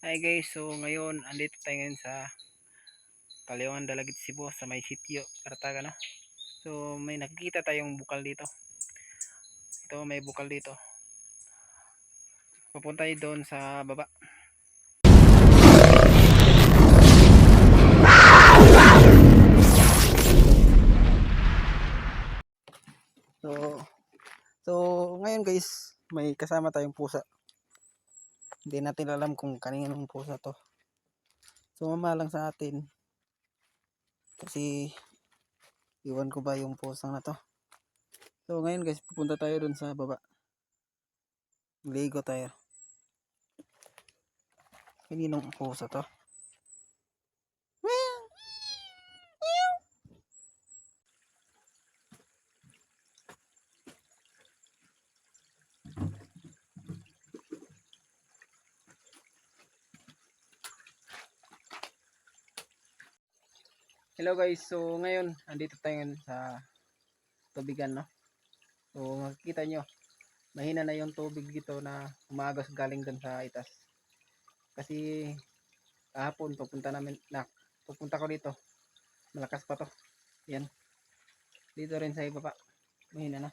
Hi guys, so ngayon andito tayo ngayon sa Kaliwangan Dalagit Cebu sa may sitio, Karataga no. So may nakikita tayong bukal dito. Ito may bukal dito. Pupunta tayo doon sa baba. So So ngayon guys, may kasama tayong pusa. Hindi natin alam kung kaninong pusa to. Sumama lang sa atin. Kasi iwan ko ba yung pusang na to. So ngayon guys, pupunta tayo dun sa baba. Ligo tayo. Kaninong pusa to? Hello guys, so ngayon andito tayo sa tubigan no. So makikita nyo, mahina na yung tubig dito na umagos galing dun sa itas. Kasi kahapon pupunta namin, na, pupunta ko dito. Malakas pa to. Yan. Dito rin sa ibaba. Mahina na.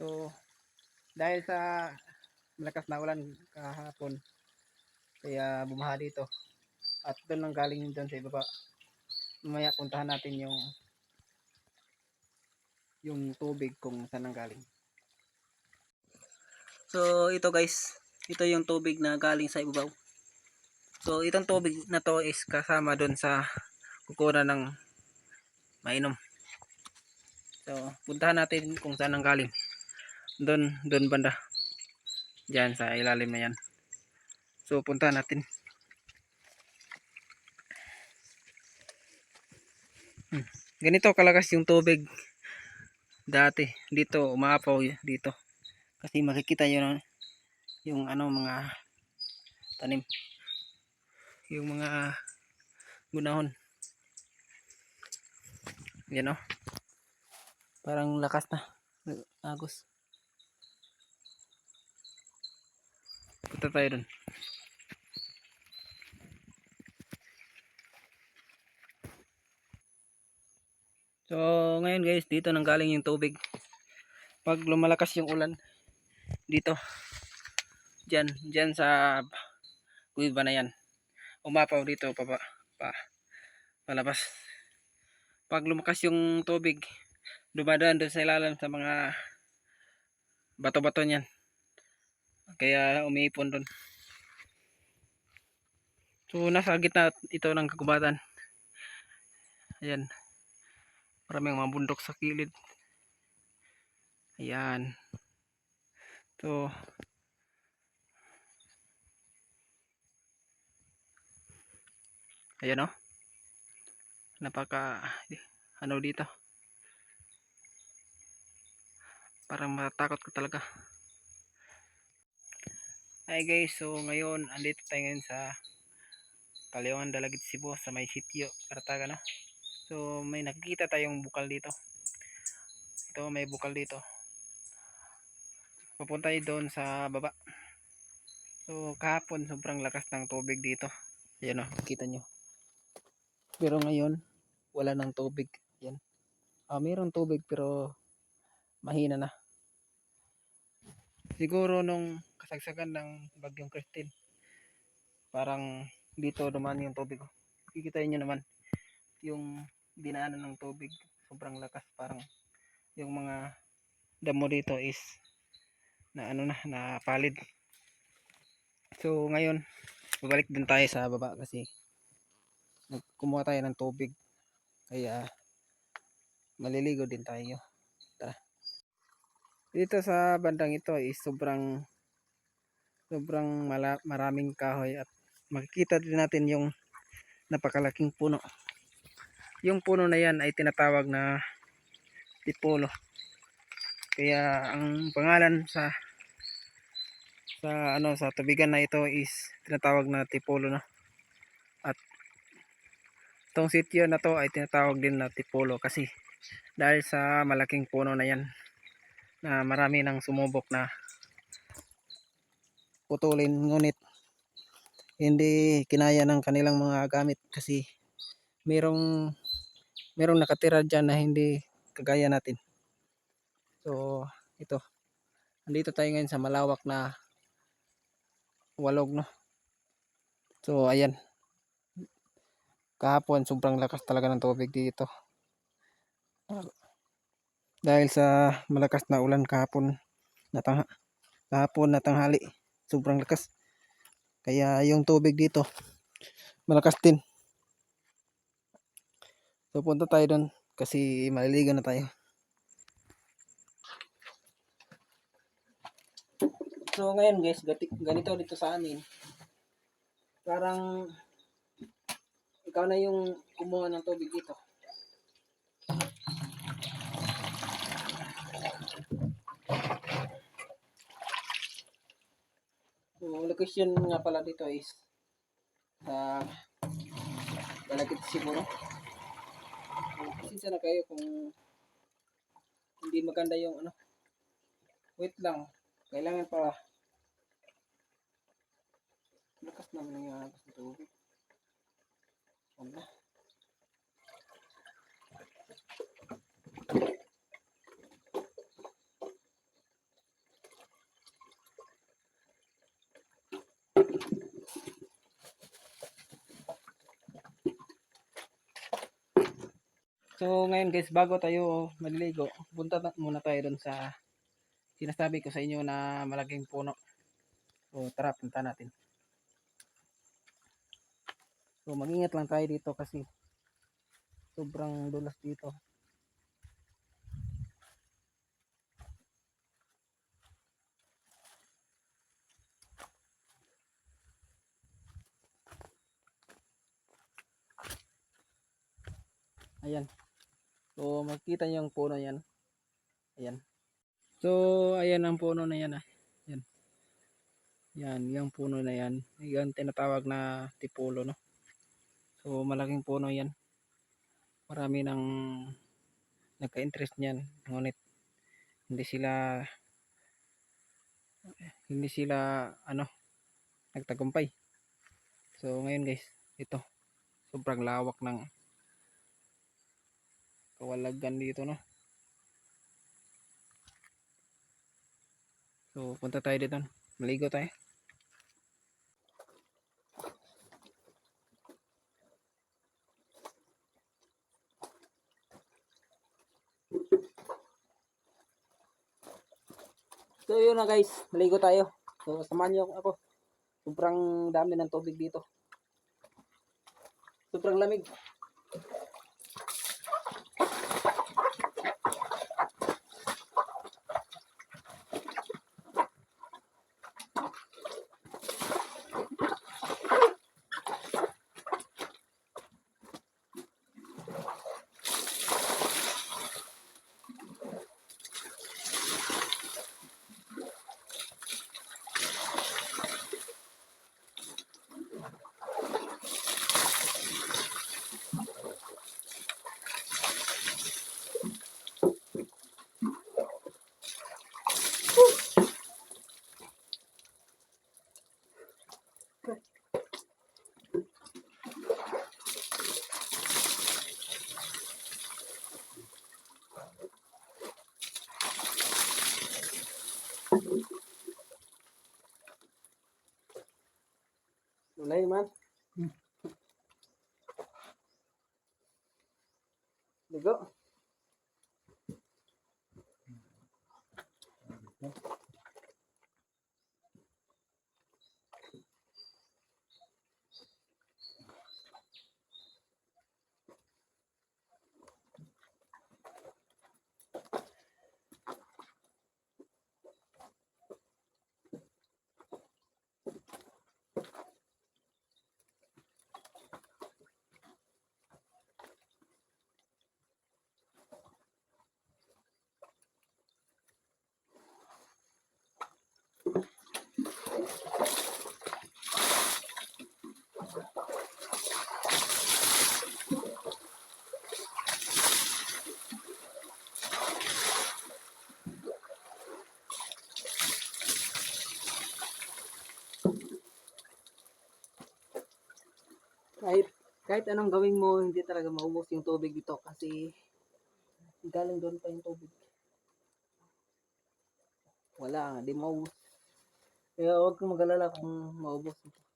So dahil sa malakas na ulan kahapon, kaya bumaha dito. At doon lang galing doon sa ibaba mamaya puntahan natin yung yung tubig kung saan ang galing. So ito guys, ito yung tubig na galing sa ibabaw. So itong tubig na to is kasama doon sa kukunan ng mainom. So puntahan natin kung saan ang galing. Doon, doon banda. Diyan sa ilalim na yan. So puntahan natin. Ganito kalakas yung tubig dati dito umaapaw dito. Kasi makikita yun yung ano mga tanim. Yung mga gunahon yan o parang lakas na agos punta tayo dun So, ngayon guys, dito nang galing yung tubig. Pag lumalakas yung ulan, dito. Diyan, diyan sa kuiba na yan. Umapaw dito pa, pa, pa palabas. Pag lumakas yung tubig, dumadaan doon sa ilalim sa mga bato-bato niyan. Kaya umiipon doon. So, nasa gitna ito ng kagubatan. Ayan maraming mga bundok sa kilid. Ayan. To ayan o napaka ano dito? Parang matakot ka talaga. Hi guys. So ngayon andito tayo ngayon sa Kaliwangan Dalagit Cebu sa may sitio Karataga no So may nakikita tayong bukal dito. Ito may bukal dito. Pupunta doon sa baba. So kahapon sobrang lakas ng tubig dito. Ayan o, kita nyo. Pero ngayon wala ng tubig. Yan. Ah, mayroong tubig pero mahina na. Siguro nung kasagsagan ng bagyong Christine parang dito duman yung tubig. Kikita nyo naman yung dinaanan ng tubig. Sobrang lakas parang yung mga damo dito is na ano na na palid. So ngayon babalik din tayo sa baba kasi kumuha tayo ng tubig. Kaya maliligo din tayo. Tara. Dito sa bandang ito is sobrang sobrang mala, maraming kahoy at makikita din natin yung napakalaking puno yung puno na yan ay tinatawag na tipolo. Kaya ang pangalan sa sa ano sa tubigan na ito is tinatawag na tipolo na. At itong sitio na to ay tinatawag din na tipolo kasi dahil sa malaking puno na yan na marami nang sumubok na putulin. Ngunit hindi kinaya ng kanilang mga gamit kasi merong merong nakatira dyan na hindi kagaya natin. So, ito. Andito tayo ngayon sa malawak na walog, no? So, ayan. Kahapon, sobrang lakas talaga ng tubig dito. Dahil sa malakas na ulan kahapon, natang kahapon na tanghali, sobrang lakas. Kaya yung tubig dito, malakas din. So, punta tayo doon kasi maliligo na tayo. So ngayon guys, ganito dito sa amin. Parang ikaw na yung kumuha ng tubig dito. So, location nga pala dito is sa Balagit siguro. Pasensya na kayo kung hindi maganda yung ano. Wait lang. Kailangan pa lakas naman yung agos ng tubig. Wala. So ngayon guys, bago tayo maliligo, punta na muna tayo dun sa sinasabi ko sa inyo na malaking puno. So tara, punta natin. So mag-ingat lang tayo dito kasi sobrang dulas dito. Ayan. So makita niyo yung puno yan. Ayan. So ayan ang puno na yan ah. Yan. Yan, yung puno na yan. Yan tinatawag na tipulo no. So malaking puno yan. Marami nang nagka-interest niyan. Ngunit hindi sila hindi sila ano nagtagumpay. So ngayon guys, ito sobrang lawak ng kawalagan dito no. So punta tayo dito. Maligo tayo. So yun na guys, maligo tayo. So samahan niyo ako. Sobrang dami ng tubig dito. Sobrang lamig. Ulay man. Ligo. kahit kahit anong gawin mo, hindi talaga maubos yung tubig dito kasi galing doon pa yung tubig. Wala, hindi maubos. Kaya huwag kang magalala kung maubos ito.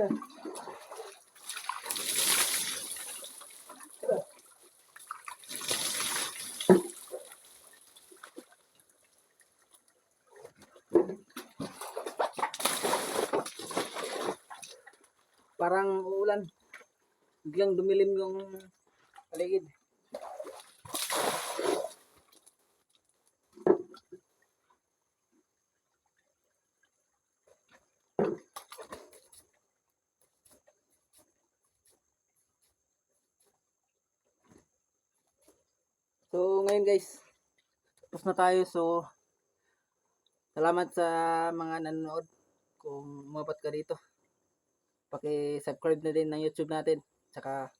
Parang uulan. Biglang dumilim yung paligid. So, ngayon guys, tapos na tayo. So, salamat sa mga nanonood. Kung umapat ka dito paki-subscribe na din ng YouTube natin. Tsaka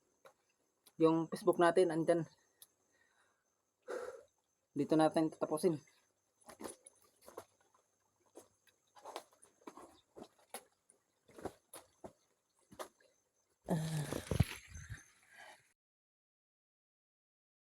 yung Facebook natin andyan. Dito natin tatapusin.